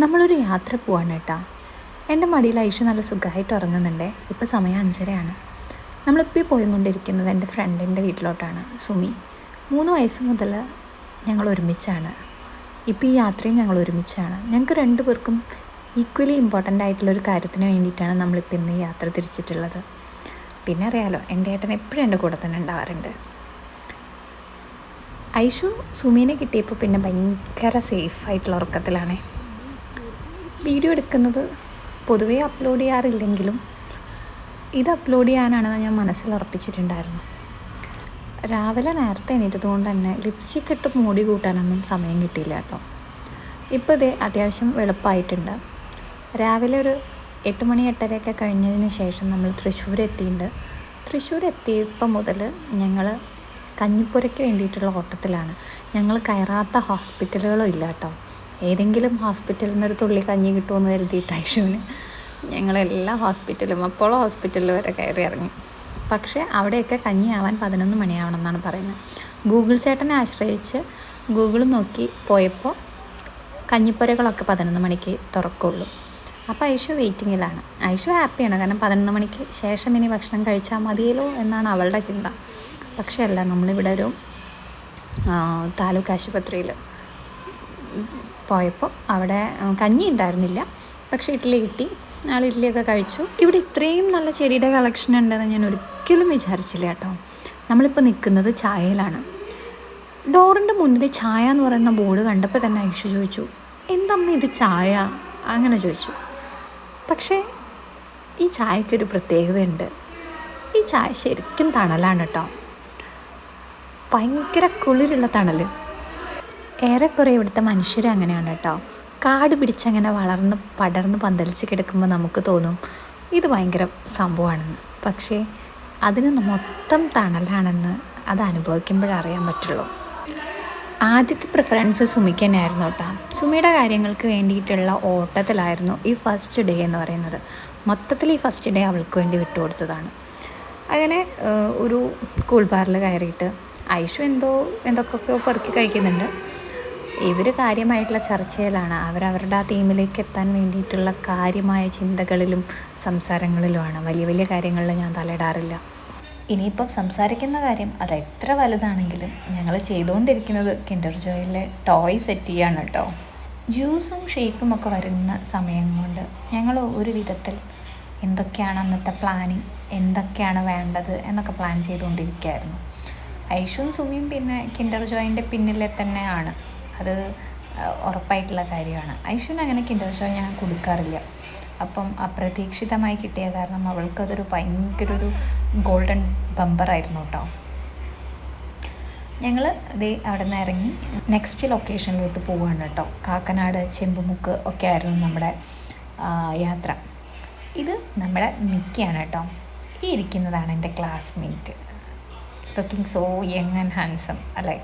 നമ്മളൊരു യാത്ര പോവാണ് കേട്ടോ. എന്റെ മടിയിൽ ഐഷ നല്ല സുഖമായിട്ട് ഉറങ്ങുന്നുണ്ടേ. ഇപ്പോൾ സമയം അഞ്ചരയാണ്. നമ്മളിപ്പോൾ പോയിക്കൊണ്ടിരിക്കുന്നത് എന്റെ ഫ്രണ്ടിന്റെ വീട്ടിലോട്ടാണ് സുമി. മൂന്ന് വയസ്സ് മുതൽ ഞങ്ങൾ ഒരുമിച്ചാണ്. ഇപ്പോൾ ഈ യാത്രയും ഞങ്ങൾ ഒരുമിച്ചാണ്. ഞങ്ങൾക്ക് രണ്ടു പേർക്കും ഈക്വലി ഇമ്പോർട്ടന്റ് ആയിട്ടുള്ള ഒരു കാര്യത്തിന് വേണ്ടിയിട്ടാണ് നമ്മളിപ്പോൾ ഇന്ന് യാത്ര തിരിച്ചിട്ടുള്ളത്. പിന്നെ അറിയാലോ എന്റെ ഏട്ടൻ എപ്പോഴും എന്റെ കൂടെ തന്നെ ഉണ്ടാവാറുണ്ട്. ഐഷു സുമീനെ കിട്ടിയപ്പോൾ പിന്നെ ഭയങ്കര സേഫ് ആയിട്ടുള്ള ഉറക്കത്തിലാണ്. വീഡിയോ എടുക്കുന്നത് പൊതുവേ അപ്ലോഡ് ചെയ്യാറില്ലെങ്കിലും ഇത് അപ്ലോഡ് ചെയ്യാനാണെന്ന് ഞാൻ മനസ്സിൽ ഉറപ്പിച്ചിട്ടുണ്ടായിരുന്നു. രാവിലെ നേരത്തെ എണീറ്റതുകൊണ്ട് തന്നെ ലിപ്സ്റ്റിക് ഇട്ട് മൂടി കൂട്ടാനൊന്നും സമയം കിട്ടിയില്ല കേട്ടോ. ഇപ്പോൾ ഇത് അത്യാവശ്യം വെളുപ്പായിട്ടുണ്ട്. രാവിലെ ഒരു എട്ട് മണി എട്ടരയൊക്കെ കഴിഞ്ഞതിന് ശേഷം നമ്മൾ തൃശ്ശൂർ എത്തിയിട്ടുണ്ട്. തൃശ്ശൂർ എത്തിയപ്പോൾ മുതൽ ഞങ്ങൾ കഞ്ഞിപ്പുരയ്ക്ക് വേണ്ടിയിട്ടുള്ള ഓട്ടത്തിലാണ്. ഞങ്ങൾ കയറാത്ത ഹോസ്പിറ്റലുകളും ഇല്ല കേട്ടോ. ഏതെങ്കിലും ഹോസ്പിറ്റലിൽ നിന്നൊരു തുള്ളി കഞ്ഞി കിട്ടുമെന്ന് കരുതിയിട്ട് ഐഷുവിന് ഞങ്ങളെല്ലാ ഹോസ്പിറ്റലും അപ്പോളോ ഹോസ്പിറ്റലിൽ വരെ കയറി ഇറങ്ങി. പക്ഷേ അവിടെയൊക്കെ കഞ്ഞിയാവാൻ പതിനൊന്ന് മണിയാവണം എന്നാണ് പറയുന്നത്. ഗൂഗിൾ ചേട്ടനെ ആശ്രയിച്ച് ഗൂഗിൾ നോക്കി പോയപ്പോൾ കഞ്ഞിപ്പുരകളൊക്കെ പതിനൊന്ന് മണിക്ക് തുറക്കുള്ളൂ. അപ്പോൾ ഐഷു വെയിറ്റിങ്ങിലാണ്. ഐഷു ഹാപ്പിയാണ്. കാരണം പതിനൊന്ന് മണിക്ക് ശേഷം ഇനി ഭക്ഷണം കഴിച്ചാൽ മതിയല്ലോ എന്നാണ് അവളുടെ ചിന്ത. പക്ഷേ അല്ല നമ്മളിവിടെ ഒരു താലൂക്ക് ആശുപത്രിയിൽ പോയപ്പോൾ അവിടെ കഞ്ഞി ഉണ്ടായിരുന്നില്ല. പക്ഷേ ഇഡ്ഡലി കിട്ടി. ആൾ ഇഡ്ഡലിയൊക്കെ കഴിച്ചു. ഇവിടെ ഇത്രയും നല്ല ചെടിയുടെ കളക്ഷൻ ഉണ്ടെന്ന് ഞാൻ ഒരിക്കലും വിചാരിച്ചില്ല കേട്ടോ. നമ്മളിപ്പോൾ നിൽക്കുന്നത് ചായയിലാണ്. ഡോറിന്റെ മുന്നിൽ ചായ എന്ന് പറയുന്ന ബോർഡ് കണ്ടപ്പോൾ തന്നെ ഐഷു ചോദിച്ചു എന്തമ്മ ഇത് ചായ? അങ്ങനെ ചോദിച്ചു. പക്ഷേ ഈ ചായക്കൊരു പ്രത്യേകതയുണ്ട്. ഈ ചായ ശരിക്കും തണലാണ് കേട്ടോ. ഭയങ്കര കുളിരുള്ള തണൽ ഏറെക്കുറെ ഇവിടുത്തെ മനുഷ്യരും അങ്ങനെയാണ് കേട്ടോ. കാട് പിടിച്ചങ്ങനെ വളർന്ന് പടർന്ന് പന്തലിച്ച് കിടക്കുമ്പോൾ നമുക്ക് തോന്നും ഇത് ഭയങ്കര സംഭവമാണെന്ന്. പക്ഷേ അതിന് മൊത്തം തണലാണെന്ന് അത് അനുഭവിക്കുമ്പോഴറിയാൻ പറ്റുള്ളൂ. ആദ്യത്തെ പ്രിഫറൻസ് സുമിക്ക് തന്നെയായിരുന്നു കേട്ടോ. സുമിയുടെ കാര്യങ്ങൾക്ക് വേണ്ടിയിട്ടുള്ള ഓട്ടത്തിലായിരുന്നു ഈ ഫസ്റ്റ് ഡേ എന്ന് പറയുന്നത്. മൊത്തത്തിൽ ഈ ഫസ്റ്റ് ഡേ അവൾക്ക് വേണ്ടി വിട്ടുകൊടുത്തതാണ്. അങ്ങനെ ഒരു കൂൾ ബാറിൽ കയറിയിട്ട് ഐഷു എന്തോ എന്തൊക്കെയൊക്കെ പെറുക്കി കഴിക്കുന്നുണ്ട്. ഇവർ കാര്യമായിട്ടുള്ള ചർച്ചയിലാണ്. അവരവരുടെ ആ തീമിലേക്ക് എത്താൻ വേണ്ടിയിട്ടുള്ള കാര്യമായ ചിന്തകളിലും സംസാരങ്ങളിലുമാണ്. വലിയ വലിയ കാര്യങ്ങളിൽ ഞാൻ തലയിടാറില്ല. ഇനിയിപ്പം സംസാരിക്കുന്ന കാര്യം അത് എത്ര വലുതാണെങ്കിലും ഞങ്ങൾ ചെയ്തുകൊണ്ടിരിക്കുന്നത് കിൻഡർ ജോയിലെ ടോയ് സെറ്റ് ചെയ്യാണ് കേട്ടോ ജ്യൂസും ഷേക്കും ഒക്കെ വരുന്ന സമയം കൊണ്ട് ഞങ്ങൾ ഒരു വിധത്തിൽ എന്തൊക്കെയാണ് അന്നത്തെ പ്ലാനിങ് എന്തൊക്കെയാണ് വേണ്ടത് എന്നൊക്കെ പ്ലാൻ ചെയ്തുകൊണ്ടിരിക്കുകയായിരുന്നു ഐഷും സുമിയും പിന്നെ കിൻഡർ ജോയിന്റെ പിന്നിലെ തന്നെയാണ്. അത് ഉറപ്പായിട്ടുള്ള കാര്യമാണ്. ഐഷുവിന് അങ്ങനെ കിൻഡർ ജോയ് ഞാൻ കൊടുക്കാറില്ല. അപ്പം അപ്രതീക്ഷിതമായി കിട്ടിയ കാരണം അവൾക്കതൊരു ഭയങ്കര ഒരു ഗോൾഡൻ ബമ്പറായിരുന്നു കേട്ടോ. ഞങ്ങൾ ഇതേ അവിടെ നിന്ന് ഇറങ്ങി നെക്സ്റ്റ് ലൊക്കേഷനിലോട്ട് പോവുകയാണ് കേട്ടോ. കാക്കനാട് ചെമ്പുമുക്ക് ഒക്കെ ആയിരുന്നു നമ്മുടെ യാത്ര. ഇത് നമ്മുടെ മിക്കയാണ് കേട്ടോ. ഈ ഇരിക്കുന്നതാണ് എന്റെ classmate looking so young and handsome അല്ലേ?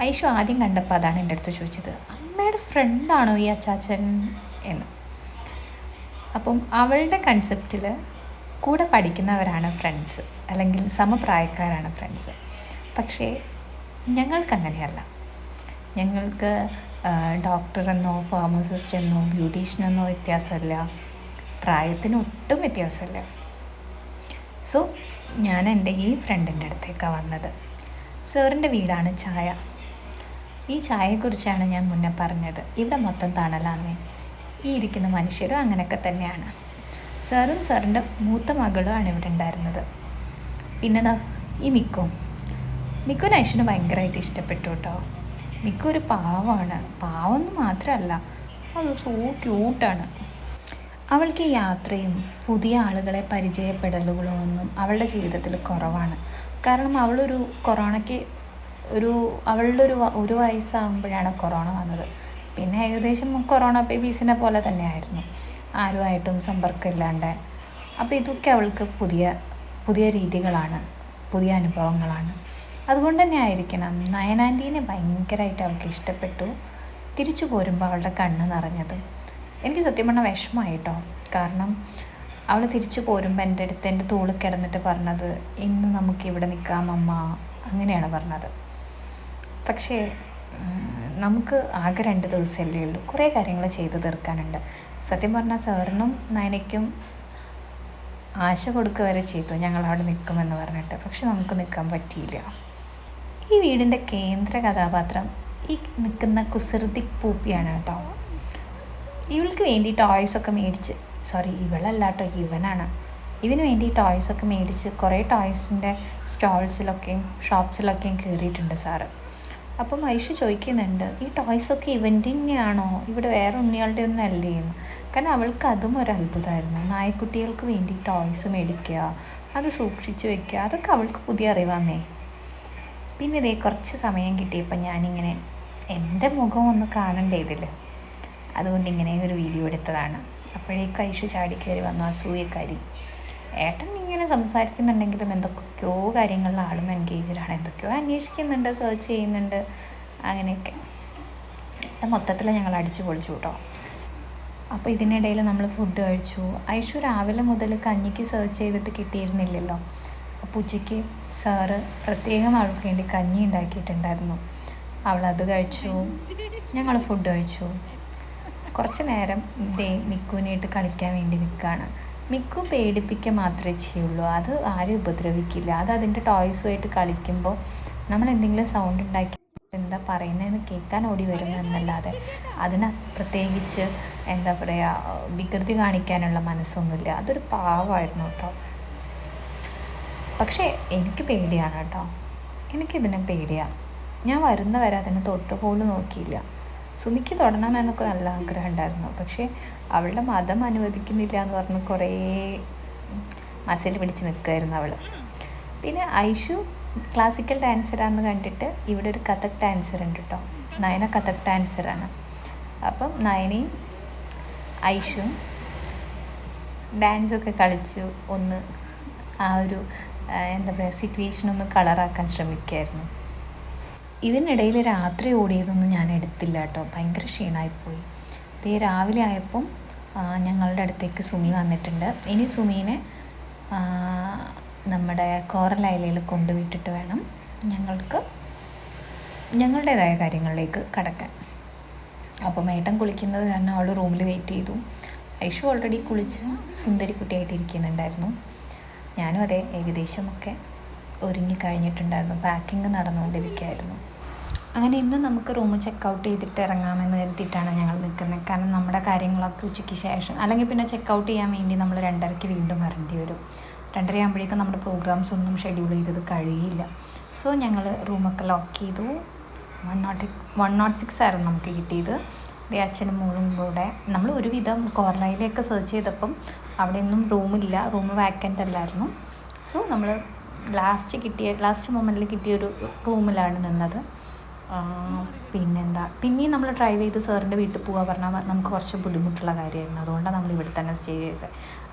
ഐഷു ആദ്യം കണ്ടപ്പോൾ അതാണ് എന്റെ അടുത്ത് ചോദിച്ചത് അമ്മയുടെ ഫ്രണ്ടാണോ ഈ അച്ചാച്ചൻ? എന്ന്. അപ്പം അവളുടെ കൺസെപ്റ്റിൽ കൂടെ പഠിക്കുന്നവരാണ് ഫ്രണ്ട്സ് അല്ലെങ്കിൽ സമപ്രായക്കാരാണ് ഫ്രണ്ട്സ് പക്ഷേ ഞങ്ങൾക്ക് അങ്ങനെയല്ല ഞങ്ങൾക്ക് ഡോക്ടറെന്നോ ഫാർമസിസ്റ്റ് എന്നോ ബ്യൂട്ടീഷ്യനെന്നോ വ്യത്യാസമില്ല. പ്രായത്തിന് ഒട്ടും വ്യത്യാസമില്ല. സോ ഞാൻ എന്റെ ഈ ഫ്രണ്ടിന്റെ അടുത്തേക്കാണ് വന്നത്. സാറിന്റെ വീടാണ് ചായ. ഈ ചായയെക്കുറിച്ചാണ് ഞാൻ മുന്നേ പറഞ്ഞത്. ഇവിടെ മൊത്തം തണലാന്ന്. ഈ ഇരിക്കുന്ന മനുഷ്യരും അങ്ങനെയൊക്കെ തന്നെയാണ്. സാറും സാറിന്റെ മൂത്ത മകളുമാണ് ഇവിടെ ഉണ്ടായിരുന്നത്. പിന്നെ ഈ മിക്കു. മിക്കു നൈഷന് ഭയങ്കരമായിട്ട് ഇഷ്ടപ്പെട്ടു കേട്ടോ. മിക്കു ഒരു പാവമാണ് പാവമെന്ന് മാത്രമല്ല അത് സോ ക്യൂട്ടാണ്. അവൾക്ക് യാത്രയും പുതിയ ആളുകളെ പരിചയപ്പെടലുകളോ ഒന്നും അവളുടെ ജീവിതത്തിൽ കുറവാണ്. കാരണം അവളൊരു കൊറോണയ്ക്ക് ഒരു അവളുടെ ഒരു ഒരു വയസ്സാകുമ്പോഴാണ് കൊറോണ വന്നത്. പിന്നെ ഏകദേശം കൊറോണ ബേബീസിനെ പോലെ തന്നെയായിരുന്നു. ആരുമായിട്ടും സമ്പർക്കമില്ലാണ്ട്. അപ്പോൾ ഇതൊക്കെ അവൾക്ക് പുതിയ പുതിയ രീതികളാണ് പുതിയ അനുഭവങ്ങളാണ്. അതുകൊണ്ട് തന്നെ ആയിരിക്കണം. നയനാന്റീനെ ഭയങ്കരമായിട്ട് അവൾക്ക് ഇഷ്ടപ്പെട്ടു. തിരിച്ചു പോരുമ്പോൾ അവളുടെ കണ്ണ് നിറഞ്ഞതും. എനിക്ക് സത്യം പറഞ്ഞാൽ വിഷമമായിട്ടോ. കാരണം അവൾ തിരിച്ചു പോരുമ്പോൾ എന്റെ അടുത്ത് എന്റെ തോളിൽ കിടന്നിട്ട് പറഞ്ഞത് ഇന്ന് നമുക്ക് ഇവിടെ നിൽക്കാം അമ്മ. അങ്ങനെയാണ് പറഞ്ഞത്. പക്ഷേ നമുക്ക് ആകെ രണ്ട് ദിവസമല്ലേ ഉള്ളൂ. കുറേ കാര്യങ്ങൾ ചെയ്തു തീർക്കാനുണ്ട്. സത്യം പറഞ്ഞാൽ സാറിനും നയനയ്ക്കും ആശ കൊടുക്കുക വരെ ചെയ്തു. ഞങ്ങൾ അവിടെ നിൽക്കുമെന്ന് പറഞ്ഞിട്ട്. പക്ഷെ നമുക്ക് നിൽക്കാൻ പറ്റിയില്ല. ഈ വീടിന്റെ കേന്ദ്ര കഥാപാത്രം ഈ നിൽക്കുന്ന കുസൃതി പൂപ്പിയാണ് കേട്ടോ. ഇവൾക്ക് വേണ്ടി ടോയ്സൊക്കെ മേടിച്ച് സോറി ഇവളല്ല കേട്ടോ ഇവനാണ്. ഇവന് വേണ്ടി ടോയ്സൊക്കെ മേടിച്ച് കുറേ ടോയ്സിന്റെ സ്റ്റോൾസിലൊക്കെയും ഷോപ്സിലൊക്കെയും കയറിയിട്ടുണ്ട് സാറ്. അപ്പം ഐഷു ചോദിക്കുന്നുണ്ട് ഈ ടോയ്സൊക്കെ ഇവന്റെ തന്നെയാണോ? ഇവിടെ വേറെ ഉണ്ണികളുടെ ഒന്നും അല്ലേ? എന്ന്. കാരണം അവൾക്ക് അതും ഒരു അത്ഭുതമായിരുന്നു. നായക്കുട്ടികൾക്ക് വേണ്ടി ടോയ്സ് മേടിക്കുക അത് സൂക്ഷിച്ച് വെക്കുക അതൊക്കെ അവൾക്ക് പുതിയ അറിവാന്നേ. പിന്നെ ഇതേ കുറച്ച് സമയം കിട്ടിയപ്പോൾ ഞാനിങ്ങനെ എന്റെ മുഖം ഒന്ന് കാണണ്ടേ ഇതിൽ അതുകൊണ്ട് ഇങ്ങനെ ഒരു വീഡിയോ എടുത്തതാണ്. അപ്പോഴേക്കും ഐഷു ചാടി കയറി വന്നു അസൂയക്കാരി. ഏട്ടൻ ഇങ്ങനെ സംസാരിക്കുന്നുണ്ടെങ്കിലും എന്തൊക്കെയോ കാര്യങ്ങളിൽ ആളും എൻഗേജ്ഡാണ് എന്തൊക്കെയോ അന്വേഷിക്കുന്നുണ്ട് സെർച്ച് ചെയ്യുന്നുണ്ട് അങ്ങനെയൊക്കെ. മൊത്തത്തിൽ ഞങ്ങൾ അടിച്ചു പൊളിച്ചു കേട്ടോ അപ്പോൾ ഇതിനിടയിൽ നമ്മൾ ഫുഡ് കഴിച്ചു. ഐഷു രാവിലെ മുതൽ കഞ്ഞിക്ക് സെർച്ച് ചെയ്തിട്ട് കിട്ടിയിരുന്നില്ലല്ലോ. അപ്പോൾ ഉച്ചയ്ക്ക് സാറ് പ്രത്യേകം അവൾക്ക് വേണ്ടി കഞ്ഞി ഉണ്ടാക്കിയിട്ടുണ്ടായിരുന്നു. അവളത് കഴിച്ചു. ഞങ്ങൾ ഫുഡ് കഴിച്ചു. കുറച്ച് നേരം ദേ മിക്കുവിനായിട്ട് കളിക്കാൻ വേണ്ടി നിൽക്കുകയാണ് മിക്കു പേടിപ്പിക്കുക മാത്രമേ ചെയ്യുള്ളൂ. അത് ആരും ഉപദ്രവിക്കില്ല. അത് അതിന്റെ ടോയ്സുമായിട്ട് കളിക്കുമ്പോൾ നമ്മൾ എന്തെങ്കിലും സൗണ്ട് ഉണ്ടാക്കി എന്താ പറയുന്നതെന്ന് കേൾക്കാൻ ഓടി വരുന്നതെന്നല്ലാതെ അതിന് പ്രത്യേകിച്ച് എന്താ പറയുക വികൃതി കാണിക്കാനുള്ള മനസ്സൊന്നുമില്ല. അതൊരു പാവമായിരുന്നു കേട്ടോ. പക്ഷേ എനിക്ക് പേടിയാണ് കേട്ടോ. എനിക്കിതിനെ പേടിയാണ് ഞാൻ വരുന്നവരെ അതിനെ തൊട്ട് പോലും നോക്കിയില്ല. സുമിക്ക് തൊടണമെന്നൊക്കെ നല്ല ആഗ്രഹം ഉണ്ടായിരുന്നു പക്ഷേ അവളുടെ മതം അനുവദിക്കുന്നില്ല എന്ന് പറഞ്ഞ് കുറേ മസിൽ പിടിച്ച് നിൽക്കുമായിരുന്നു അവൾ പിന്നെ ഐഷു ക്ലാസിക്കൽ ഡാൻസറാണെന്ന് കണ്ടിട്ട് ഇവിടെ ഒരു കഥക് ഡാൻസർ ഉണ്ട് കേട്ടോ നയന കഥക് ഡാൻസറാണ് അപ്പം നയനയും ഐഷും ഡാൻസൊക്കെ കളിച്ചു ഒന്ന് ആ ഒരു എന്താ പറയുക സിറ്റുവേഷൻ ഒന്ന് കളറാക്കാൻ ശ്രമിക്കുമായിരുന്നു ഇതിനിടയിൽ രാത്രി ഓടിയതൊന്നും ഞാൻ എടുത്തില്ല കേട്ടോ. ഭയങ്കര ക്ഷീണമായിപ്പോയി ഇതേ രാവിലെ ആയപ്പം ഞങ്ങളുടെ അടുത്തേക്ക് സുമി വന്നിട്ടുണ്ട്. ഇനി സുമീനെ നമ്മുടെ കോറൽ ഐലയിൽ കൊണ്ടുവിട്ടിട്ട് വേണം ഞങ്ങൾക്ക് ഞങ്ങളുടേതായ കാര്യങ്ങളിലേക്ക് കടക്കാൻ. അപ്പോൾ ഏട്ടൻ കുളിക്കുന്നത് കാരണം അവൾ റൂമിൽ വെയിറ്റ് ചെയ്തു. ഐഷു ഓൾറെഡി കുളിച്ച് സുന്ദരിക്കുട്ടിയായിട്ട് ഇരിക്കുന്നുണ്ടായിരുന്നു. ഞാനും അതെ ഏകദേശമൊക്കെ ഒരുങ്ങി കഴിഞ്ഞിട്ടുണ്ടായിരുന്നു പാക്കിങ് നടന്നുകൊണ്ടിരിക്കുകയായിരുന്നു. അങ്ങനെ ഇന്ന് നമുക്ക് റൂം ചെക്ക് ഔട്ട് ചെയ്തിട്ട് ഇറങ്ങാമെന്ന് കരുതിയിട്ടാണ് ഞങ്ങൾ നിൽക്കുന്നത്. കാരണം നമ്മുടെ കാര്യങ്ങളൊക്കെ ഉച്ചയ്ക്ക് ശേഷം അല്ലെങ്കിൽ പിന്നെ ചെക്ക് ഔട്ട് ചെയ്യാൻ വേണ്ടി നമ്മൾ രണ്ടരയ്ക്ക് വീണ്ടും വരേണ്ടി വരും. രണ്ടര ആകുമ്പോഴേക്കും നമ്മുടെ പ്രോഗ്രാംസ് ഒന്നും ഷെഡ്യൂൾ ചെയ്തത് കഴിയില്ല. സോ ഞങ്ങൾ റൂമൊക്കെ ലോക്ക് ചെയ്തു. One nought one nought six ആയിരുന്നു നമുക്ക് കിട്ടിയത്. ദേ അച്ഛനും മോളും കൂടെ നമ്മൾ ഒരുവിധം കോർലയിലൊക്കെ സെർച്ച് ചെയ്തപ്പം അവിടെയൊന്നും റൂമില്ല റൂം വാക്കന്റ് അല്ലായിരുന്നു. സോ നമ്മൾ ലാസ്റ്റ് കിട്ടിയ ലാസ്റ്റ് മൊമെന്റിൽ കിട്ടിയൊരു റൂമിലാണ് നിന്നത്. പിന്നെന്താ? പിന്നെയും നമ്മൾ ഡ്രൈവ് ചെയ്ത് സാറിന്റെ വീട്ടിൽ പോകാൻ പറഞ്ഞാൽ നമുക്ക് കുറച്ച് ബുദ്ധിമുട്ടുള്ള കാര്യമായിരുന്നു. അതുകൊണ്ടാണ് നമ്മൾ ഇവിടെ തന്നെ സ്റ്റേ ചെയ്തത്.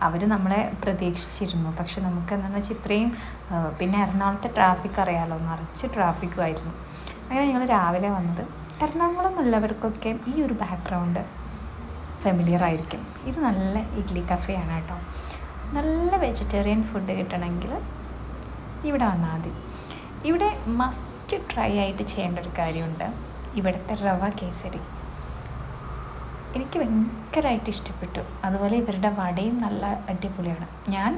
അവർ നമ്മളെ പ്രതീക്ഷിച്ചിരുന്നു. പക്ഷെ നമുക്ക് എന്താണെന്ന് വെച്ചാൽ ഇത്രയും പിന്നെ എറണാകുളത്തെ ട്രാഫിക് അറിയാമല്ലോ നിറച്ച് ട്രാഫിക്കുമായിരുന്നു അങ്ങനെ ഞങ്ങൾ രാവിലെ വന്നത്. എറണാകുളം ഉള്ളവർക്കൊക്കെ ഈ ഒരു ബാക്ക്ഗ്രൗണ്ട് ഫെമിലിയർ ആയിരിക്കും. ഇത് നല്ല ഇഡ്ലി കഫേയാണ് കേട്ടോ. നല്ല വെജിറ്റേറിയൻ ഫുഡ് കിട്ടണമെങ്കിൽ ഇവിടെ വന്നാൽ മതി. ഇവിടെ മസ്റ്റ് ട്രൈ ആയിട്ട് ചെയ്യേണ്ട ഒരു കാര്യമുണ്ട്. ഇവിടുത്തെ റവ കേസരി. എനിക്ക് ഭയങ്കരമായിട്ട് ഇഷ്ടപ്പെട്ടു. അതുപോലെ ഇവരുടെ വടയും നല്ല അടിപൊളിയാണ്. ഞാൻ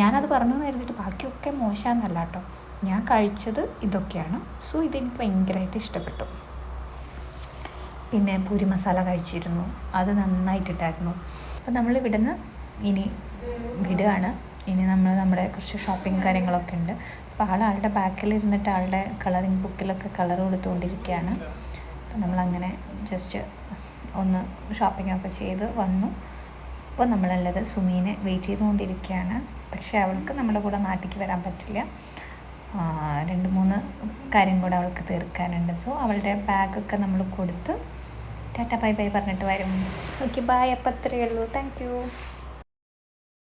ഞാനത് പറഞ്ഞു കരുതിയിട്ട് ബാക്കിയൊക്കെ മോശമെന്നല്ല കേട്ടോ. ഞാൻ കഴിച്ചത് ഇതൊക്കെയാണ്. സോ ഇതെനിക്ക് ഭയങ്കരമായിട്ട് ഇഷ്ടപ്പെട്ടു. പിന്നെ പൂരി മസാല കഴിച്ചിരുന്നു. അത് നന്നായിട്ടുണ്ടായിരുന്നു അപ്പോൾ നമ്മൾ ഇവിടുന്ന് ഇനി വിടുകയാണ്. ഇനി നമ്മൾ നമ്മുടെ കുറച്ച് ഷോപ്പിംഗ് കാര്യങ്ങളൊക്കെ ഉണ്ട്. അപ്പോൾ ആൾ ആളുടെ ബാക്കിലിരുന്നിട്ട് ആളുടെ കളറിങ് ബുക്കിലൊക്കെ കളർ കൊടുത്തുകൊണ്ടിരിക്കുകയാണ് അപ്പോൾ നമ്മളങ്ങനെ ജസ്റ്റ് ഒന്ന് ഷോപ്പിംഗ് ഒക്കെ ചെയ്ത് വന്നു. ഇപ്പോൾ നമ്മളുള്ളത് സുമീനെ വെയിറ്റ് ചെയ്തുകൊണ്ടിരിക്കുകയാണ് പക്ഷേ അവൾക്ക് നമ്മുടെ കൂടെ നാട്ടിലേക്ക് വരാൻ പറ്റില്ല. രണ്ട് മൂന്ന് കാര്യം കൂടെ അവൾക്ക് തീർക്കാനുണ്ട്. സോ അവളുടെ ബാഗൊക്കെ നമ്മൾ കൊടുത്ത് ടാറ്റ ബൈ ബൈ പറഞ്ഞിട്ട് വരും. ഓക്കെ ബൈ അപ്പം അത്രയേ ഉള്ളൂ. Thank you